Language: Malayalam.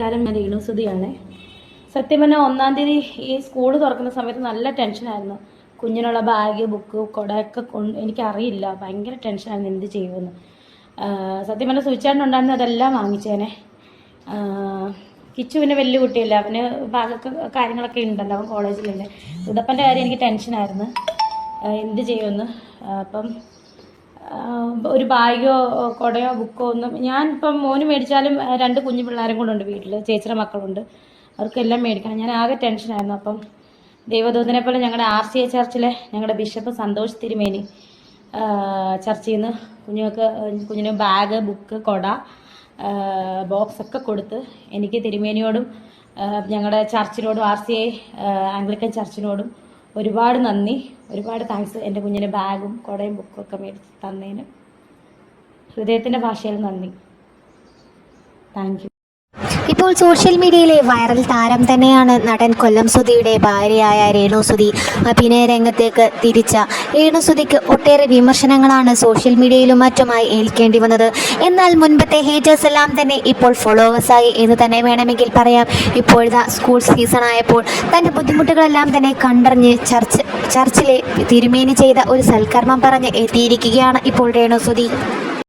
നമസ്കാരം ഞാൻ രേണുസുതിയാണ് സത്യം പറഞ്ഞാൽ ഒന്നാം തീയതി ഈ സ്കൂൾ തുറക്കുന്ന സമയത്ത് നല്ല ടെൻഷനായിരുന്നു കുഞ്ഞിനുള്ള ബാഗ് ബുക്ക് കുടയൊക്കെ കൊണ്ട് എനിക്കറിയില്ല. ഭയങ്കര ടെൻഷനായിരുന്നു എന്ത് ചെയ്യുമെന്ന്. സത്യം പറഞ്ഞാൽ സുവിച്ചാണ്ട് ഉണ്ടായിരുന്നു അതെല്ലാം വാങ്ങിച്ചേനെ. കിച്ചു പിന്നെ വലിയ കുട്ടിയല്ല. അവന് ബാഗൊക്കെ കാര്യങ്ങളൊക്കെ ഉണ്ടല്ലോ. അവൻ കോളേജിലല്ലേ. ഉടപ്പന്റെ കാര്യം എനിക്ക് ടെൻഷനായിരുന്നു എന്ത് ചെയ്യുമെന്ന്. അപ്പം ഒരു ബാഗോ കുടയോ ബുക്കോ ഒന്നും ഞാൻ ഇപ്പം മോന് മേടിച്ചാലും രണ്ട് കുഞ്ഞു പിള്ളേരും കൂടെ ഉണ്ട് വീട്ടിൽ ചേച്ചിയുടെ മക്കളുണ്ട്. അവർക്കെല്ലാം മേടിക്കണം. ഞാൻ ആകെ ടെൻഷനായിരുന്നു. അപ്പം ദൈവദൂതനെ പോലെ ഞങ്ങളുടെ ആർ സി എ ചർച്ചിലെ ഞങ്ങളുടെ ബിഷപ്പ് സന്തോഷ് തിരുമേനി ചർച്ചയിൽ നിന്ന് കുഞ്ഞുങ്ങൾക്ക് കുഞ്ഞിന് ബാഗ് ബുക്ക് കൊട ബോക്സ് ഒക്കെ കൊടുത്ത് എനിക്ക് തിരുമേനിയോടും ഞങ്ങളുടെ ചർച്ചിനോടും ആർ സി ഐ ആംഗ്ലിക്കൻ ചർച്ചിനോടും ഒരുപാട് നന്ദി. ഒരുപാട് താങ്ക്സ് എന്റെ കുഞ്ഞിന് ബാഗും കുടയും ബുക്കും ഒക്കെ മേടിച്ച് തന്നതിന്. ഹൃദയത്തിന്റെ ഭാഷയിൽ നന്ദി. താങ്ക് ഇപ്പോൾ സോഷ്യൽ മീഡിയയിലെ വൈറൽ താരം തന്നെയാണ് നടൻ കൊല്ലം സുധിയുടെ ഭാര്യയായ രേണു സുധി. അഭിനയ രംഗത്തേക്ക് തിരിച്ച രേണു സുധിക്ക് ഒട്ടേറെ വിമർശനങ്ങളാണ് സോഷ്യൽ മീഡിയയിലും മറ്റുമായി ഏൽക്കേണ്ടി വന്നത്. എന്നാൽ മുൻപത്തെ ഹേറ്റേഴ്സ് എല്ലാം തന്നെ ഇപ്പോൾ ഫോളോവേഴ്സായി എന്ന് തന്നെ വേണമെങ്കിൽ പറയാം. ഇപ്പോഴത്തെ സ്കൂൾ സീസൺ ആയപ്പോൾ തന്റെ ബുദ്ധിമുട്ടുകളെല്ലാം തന്നെ കണ്ടറിഞ്ഞ് ചർച്ച് ചർച്ചിലെ തിരുമേനി ചെയ്ത ഒരു സൽക്കർമ്മം പറഞ്ഞ് എത്തിയിരിക്കുകയാണ് ഇപ്പോൾ രേണു സുധി.